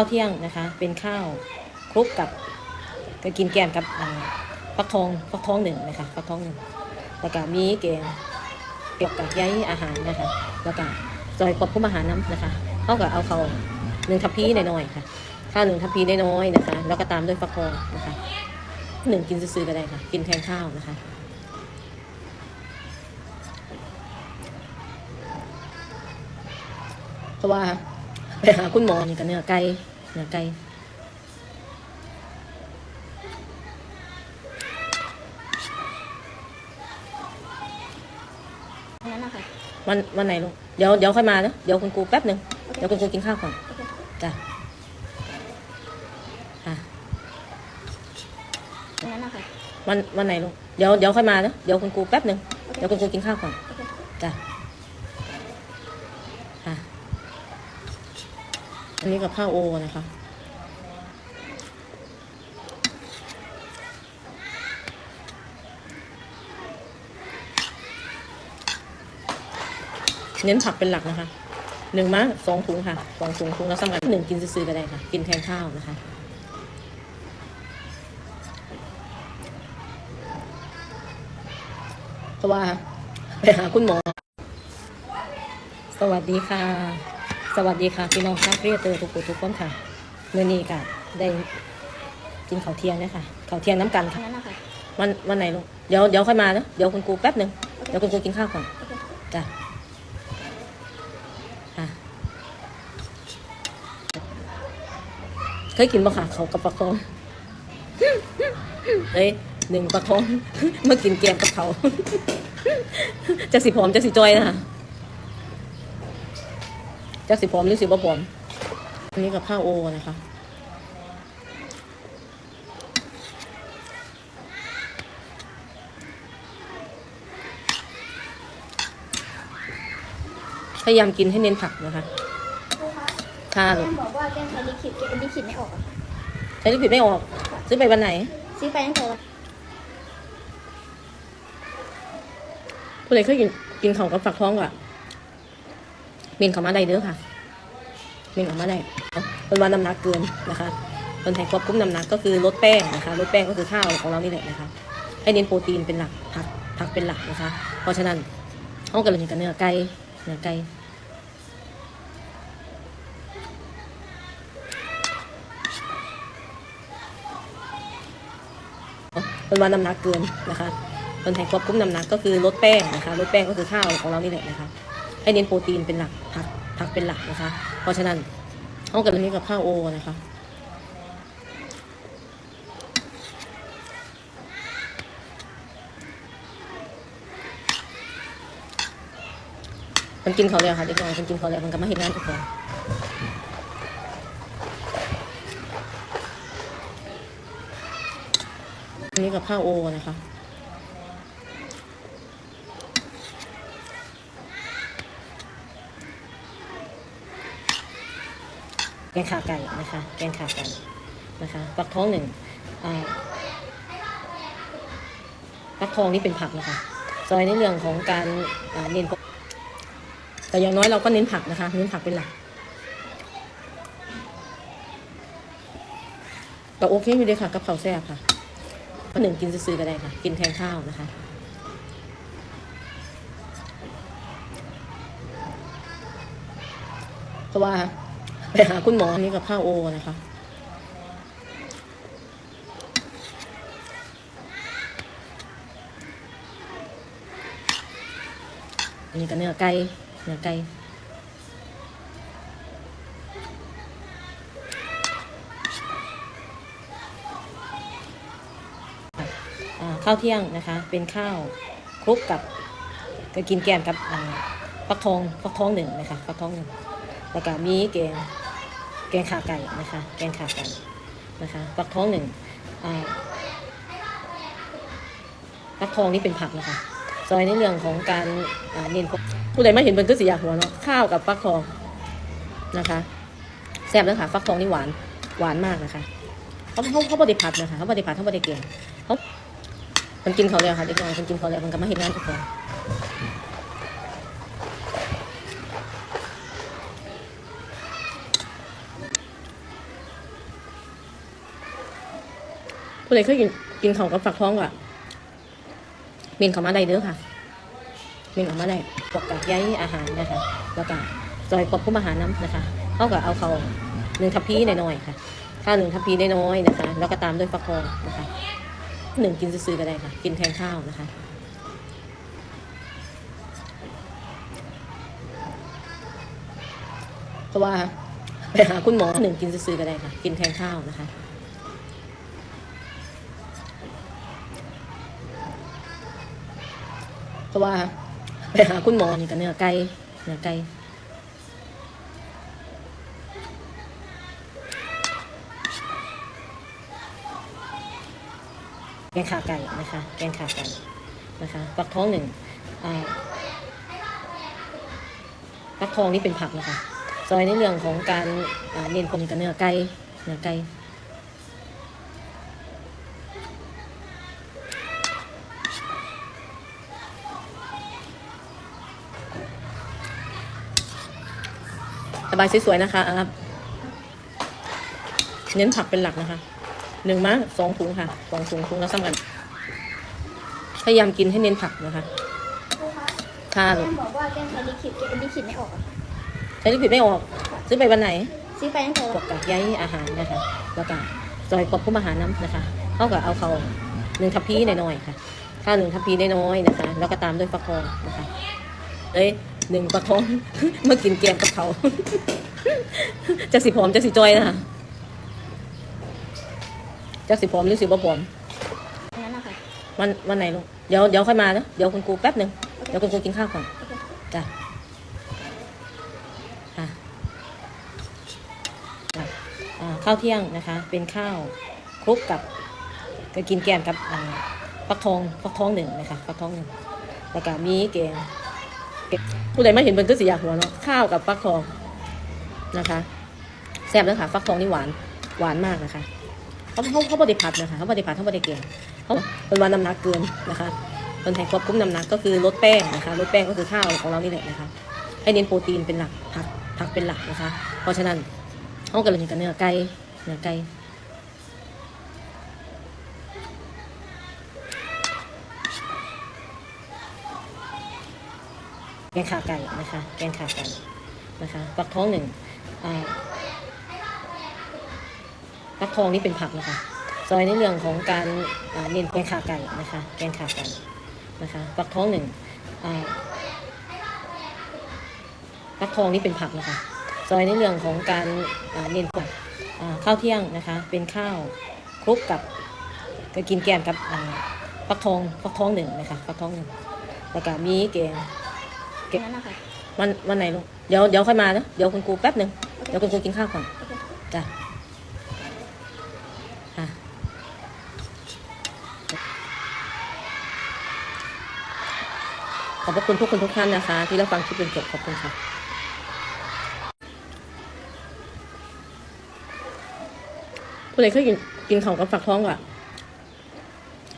ข้าวเที่ยงนะคะ เป็นข้าวคลุกกับก็กินแกงกับอ่าฟักทองฟักทองหนึ่งนะคะฟักทองหนึ่งแล้วก็มีแกงเกี่ยวกับใยอาหารนะคะ แล้วก็ซอยควบคุมอาหารน้ำนะคะเขาก็เอาเขาหนึ่งทัพพีน้อยๆค่ะข้าวหนึ่งทัพพีน้อยๆนะคะ แล้วก็ตามด้วยฟักทองนะคะหนึ่งกินซื้อๆก็ได้ค่ะ กินแทนข้าวนะคะเพราะว่า ไปหาคุณหมอนี่ก็เนื้อไก่เนื้อไก่นั้นนะคะวันวันไหนลูกเดี๋ยวเดี๋ยวค่อยมานะเดี๋ยวคุณครูแป๊บหนึ่งเดี๋ยวคุณครูกินข้าวก่อนโอเคจ้ะค่ะนั้นนะคะวันวันไหนลูกเดี๋ยวเดี๋ยวค่อยมานะเดี๋ยวคุณครูแป๊บหนึ่งเดี๋ยวคุณครูกินข้าวก่อนโอเคจ้ะค่ะ อันนี้กับข้าวโอนะคะเน้นผักเป็นหลักนะคะหนึ่งมั้งสองถุงค่ะสองถุงถุงแล้วสำหรับหนึ่งกินซื้อก็ได้ค่ะ กินแทนข้าวนะคะเพราะว่าไปหาคุณหมอ สวัสดีค่ะ สวัสดีค่ะพี่น้องชาวเรียเตอร์ทุกคนทุกคนค่ะเมื่อนี้ก็ได้กินข้าวเที่ยงเนยคะข้าวเที่ยงน้ำกันค่ะ นั้นนะคะ วันวันไหนลูกเดี๋ยวเดี๋ยวค่อยมานะเดี๋ยวคุณครูแป๊บหนึ่งเดี๋ยวคุณครูกินข้าวก่อนโอเค จ้ะค่ะเคยกินปะค่ะเขากับปลาคองเอ้ยหนึ่งปลาคอง เมื่อกินแกงกับเขา จะสิผอมจะสิจอยนะคะ จะสิผอมหรือสิบ่ผอมอันนี้กับข้าวโอนะคะพยายามกินให้เน้นผักนะคะครูคะค่ะลูแก้กมบอกว่าแก้มใช้ลิขิตแก้มลิขิตไม่ออกอะค่ะใช้ลิควิดไม่ออก ซื้อไปวันไหน ซื้อไปตั้งแต่วันผู้ใดเคยกินกินของกับฝักท้องก่อนเมนเขามาได้เด้อค่ะ เมนเขามาได้เป็นวันน้ำหนักเกินนะคะคนไทยควบคุมน้ำหนักก็คือลดแป้งนะคะลดแป้งก็คือข้าวของเรานี่แหละนะคะให้เน้นโปรตีนเป็นหลักผักผักเป็นหลักนะคะ เพราะฉะนั้นห้องกันเลยกับเนื้อไก่เนื้อไก่เป็นวันน้ำหนักเกินนะคะคนไทยควบคุมน้ำหนักก็คือลดแป้งนะคะลดแป้งก็คือข้าวของเรานี่แหละนะคะให้เน้นโปรตีนเป็นหลักผัก ผักเป็นหลักนะคะ เพราะฉะนั้นห้องกับนเลยกับข้าวโอนะคะมันกินเขาแล้วค่ะเด็กน้อยมันกินเขาแล้วมันก็มาเห็นงานทุกคนนนี้กับข้าวโอนะคะ แกงขาไก่นะคะ แกงขาไก่นะคะฟักทองหนึ่งฟักทองนี่เป็นผักนะคะ ซอยในเรื่องของการเน้นแต่อย่างน้อยเราก็เน้นผักนะคะ เน้นผักเป็นหลักแต่โอเคอยู่เลยค่ะกับข้าวแซ่บค่ะก็หนึ่งกินซื้อก็ได้ค่ะ กินแทนข้าวนะคะเพราะว่า ไปหาคุณหมอนี่กับข้าวโอนะคะอันนี้ก็เนื้อไก่เนื้อไก่ข้าวเที่ยงนะคะ เป็นข้าวคลุกกับก็กินแกงกับอ่าฟักทองฟักทองหนึ่งนะคะฟักทองหนึ่งแล้วก็มีแกง แกงขาไก่นะคะ แกงขาไก่นะคะฟักทองหนึ่งฟักทองนี่เป็นผักนะคะ ซอยในเรื่องของการเน้นผู้ใดไม่เห็นเป็นก็สีอยากหัวเนาะข้าวกับฟักทองนะคะแซ่บแล้วค่ะฟักทองนี่หวานหวานมากนะคะเขาเขาเขาบไดิผัดนะคะเขาบไดิผัดเขาบไดิเก่งเขามันกินเขาแล้วค่ะเด็กน้อยมันกินเขาแล้วมันก็มาเห็นงานทุกคน ผู้ใดเคยกินกินของกับฝักทองก็เมนเขามาได้เด้อค่ะเมนเขามาได้ปกกับใยอาหารนะคะ แล้วก็ซอยควบคุมอาหารน้ำนะคะเขาก็เอาเขาหนึ่งทัพพีหน่อยๆค่ะข้าวหนึ่งทัพพีน้อยๆนะคะ แล้วก็ตามด้วยฟักทองนะคะหนึ่งกินซื้อๆก็ได้ค่ะ กินแทนข้าวนะคะเพราะว่าไปหาคุณหมอหนึ่งกินซื้อๆก็ได้ค่ะ กินแทนข้าวนะคะ เพ ราะว่า ไปหาคุณหมอนี่ก็เนื้อไก่เนื้อไก่แกงขาไก่นะคะ แกงขาไก่นะคะฟักทองหนึ่งอ่าฟักทองนี่เป็นผักนะคะซอยในเรื่องของการอ่าเน้นคนกับเนื้อไก่เนื้อไก่ สบายสวยๆนะคะอ่าเน้นผักเป็นหลักนะคะหนึ่งมั้งสองถุงค่ะสองถุงถุงละซ้ำกันพยายามกินให้เน้นผักนะคะครูคะค่ะแก้มบอกว่าแก้มใช้ลิขิตเก็บลิขิตไม่ออกอะค่ะใช้ลิควิดไม่ออก ซื้อไปวันไหน ซื้อไปตั้งแต่พวกกับใยอาหารนะคะแล้วก็ซอยควบคุมอาหารน้ำนะคะเขาก็เอาเขาหนึ่งทัพพีหน่อยๆค่ะข้าวหนึ่งทัพพีน้อยๆนะคะ แล้วก็ตามด้วยฟักทองนะคะเอ้ย หนึ่งฟักทองเมื่อกินแกงกับเขาจะสิผอมจะสิจอยนะคะจะสิผอมหรือสิบ่ผอมอันนั้นนะคะวันวันไหนลูกเดี๋ยวเดี๋ยวค่อยมานะเดี๋ยวคุณครูแป๊บหนึ่งเดี๋ยวคุณครูกินข้าวก่อนโอเคจ้ะค่ะจ้ะอ่าข้าวเที่ยงนะคะ เป็นข้าวคลุกกับก็กินแกงกับอ่าฟักทองฟักทองหนึ่งนะคะฟักทองหนึ่งแล้วก็มีแกงแกง ผู้ใดไม่เห็นเป็นก็สีอยากหัวเนาะข้าวกับฟักทองนะคะแซ่บแล้วค่ะฟักทองนี่หวานหวานมากนะคะเขาเขาเขาบไดิผัดนะคะเขาบไดิผัดเขาบไดิแกงเขาเป็นวันน้ำหนักเกินนะคะคนไทยควบคุมน้ำหนักก็คือลดแป้งนะคะลดแป้งก็คือข้าวของเรานี่แหละนะคะให้เน้นโปรตีนเป็นหลักผักผักเป็นหลักนะคะ เพราะฉะนั้นเขาก็เลยกับเนื้อไก่เนื้อไก่ งขาไก่นะคะ แกงขาไก่นะคะฟักทองหนึ่งฟักทองนี่เป็นผักนะคะ ซอยในเรื่องของการเน้นแกงขาไก่นะคะ แกงขาไก่นะคะฟักทองหนึ่งฟักทองนี่เป็นผักนะคะ ซอยในเรื่องของการเน้นผักอ่าข้าวเที่ยงนะคะ เป็นข้าวคลุกกับก็กินแกงกับฟักทองฟักทองหนึ่งนะคะฟักทองหนึ่งแล้วก็มีแกง อันนั้นนะคะ วันวันไหนลูกเดี๋ยวเดี๋ยวค่อยมานะเดี๋ยวคุณครูแป๊บหนึ่งโอเค เดี๋ยวคุณครูกินข้าวก่อนโอเคจ้ะค่ะขอบพระคุณทุกคนทุกท่านนะคะ ที่รับฟังคลิปจนจบขอบคุณค่ะผู้ใดเคยกินกินของกับฝักทองก็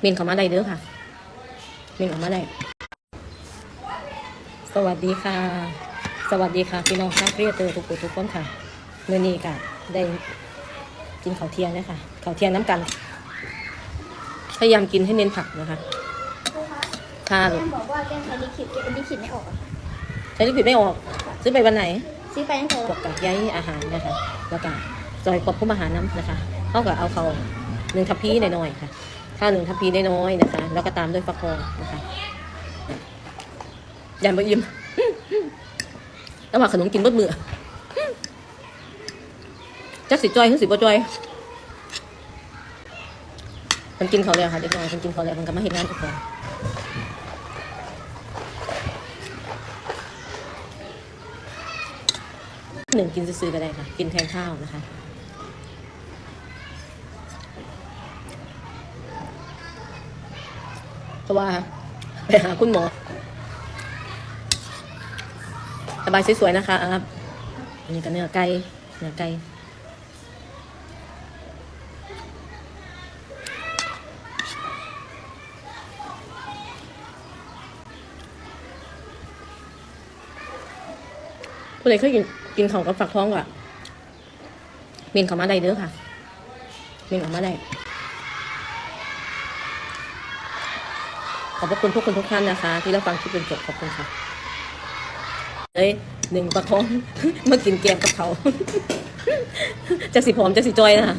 เมนเขามาได้เด้อค่ะเมนเขามาได้ สวัสดีค่ะ สวัสดีค่ะพี่น้องชาวเรียเตอร์ทุกคนทุกคนค่ะเมื่อนี้ก็ได้กินข้าวเที่ยงนะคะข้าวเที่ยงน้ำกันพยายามกินให้เน้นผักนะคะครูคะค่ะแก้มบอกว่าแก้มใช้ลิขิตเก็บลิขิตไม่ออกอะค่ะใช้ลิควิดไม่ออก ซื้อไปวันไหน ซื้อไปตั้งแต่พวกกับใยอาหารนะคะ แล้วก็ซอยควบคุมอาหารน้ำนะคะเขาก็เอาเขาหนึ่งทัพพีหน่อยๆค่ะข้าวหนึ่งทัพพีน้อยๆนะคะ แล้วก็ตามด้วยฟักทองนะคะ ยันบะอิ่มแต่ว่าขนมกินเบดมือจักสิจอยหรือสิบ่จอยมันกินเขาแล้วค่ะเด็กน้อยมันกินเขาแล้วมันก็มาเห็นงานอีกแล้วหนึ่งกินซื้อก็ได้ค่ะ กินแทนข้าวนะคะเพราะว่าไปหาคุณหมอ สบายสวยๆนะคะอะอันนี้ก็เนื้อไก่เนื้อไก่ผู้ใดเคยกินกินของกับฝักท้องก็เมนเขามาได้เด้อค่ะเมนเขามาได้ขอบพระคุณทุกคนทุกท่านนะคะ ที่รับฟังคลิปจนจบขอบคุณค่ะ เอ้ยหนึ่งประคอง มากินแกมกับเขาจะสิผอมจะสิจอยนะ